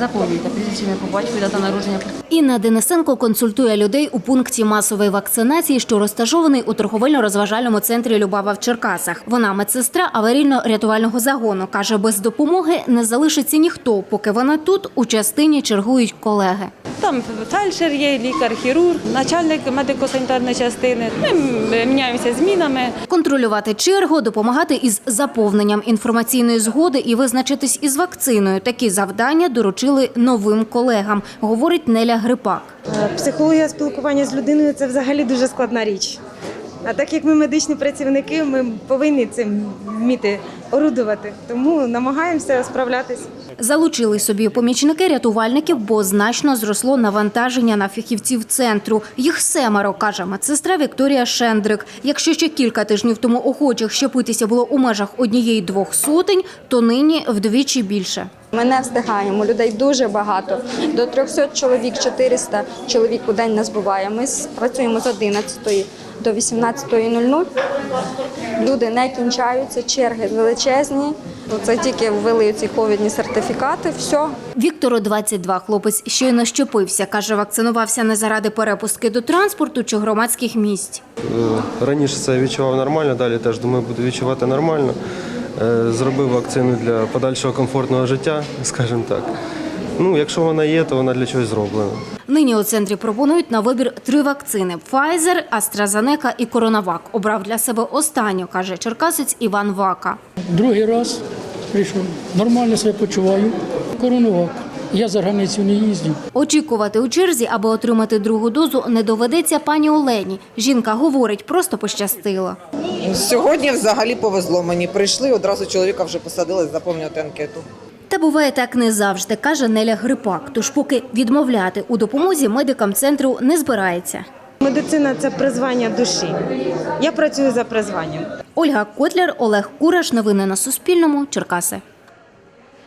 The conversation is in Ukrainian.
Заповнюйте прізвище по дата народження. Інна Денисенко консультує людей у пункті масової вакцинації, що розташований у торговельно-розважальному центрі Любава в Черкасах. Вона медсестра аварійно-рятувального загону. Каже, без допомоги не залишиться ніхто, поки вона тут у частині чергують колеги. Там фельдшер є, лікар, хірург, начальник медико-санітарної частини. Ми міняємося змінами. Контролювати чергу, допомагати із заповненням інформаційної згоди і визначитись із вакциною. Такі завдання доручили новим колегам, говорить Неля Грипак. Психологія спілкування з людиною це взагалі дуже складна річ. А так як ми медичні працівники, ми повинні цим вміти орудувати. Тому намагаємося справлятися. Залучили собі помічники рятувальників, бо значно зросло навантаження на фахівців центру. Їх семеро, каже медсестра Вікторія Шендрик. Якщо ще кілька тижнів тому охочих щепитися було у межах однієї-двох сотень, то нині вдвічі більше. Ми не встигаємо, людей дуже багато. До 300 чоловік, 400 чоловік у день нас буває. Ми працюємо з 11 до 18.00. Люди не кінчаються, черги величезні. Це тільки ввели ці ковідні сертифікати. Все, Віктору 22, хлопець щойно щепився. Каже, вакцинувався не заради перепустки до транспорту чи громадських місць. Е, Раніше це відчував нормально, далі теж думаю, буду відчувати нормально. Е, Зробив вакцину для подальшого комфортного життя, скажімо так. Ну, якщо вона є, то вона для чогось зроблена. Нині у центрі пропонують на вибір три вакцини: Pfizer, AstraZeneca і CoronaVac. Обрав для себе останню, каже черкасець Іван Вака. Другий раз прийшов. Нормально себе почуваю. Коронував. Я за границю не їздив. Очікувати у черзі, аби отримати другу дозу, не доведеться пані Олені. Жінка говорить, просто пощастило. Сьогодні взагалі повезло мені. Прийшли, одразу чоловіка вже посадили заповнювати анкету. Та буває так не завжди, каже Неля Грипак. Тож поки відмовляти у допомозі медикам центру не збирається. Медицина це призвання душі. Я працюю за призванням. Ольга Котляр, Олег Кураш. Новини на Суспільному. Черкаси.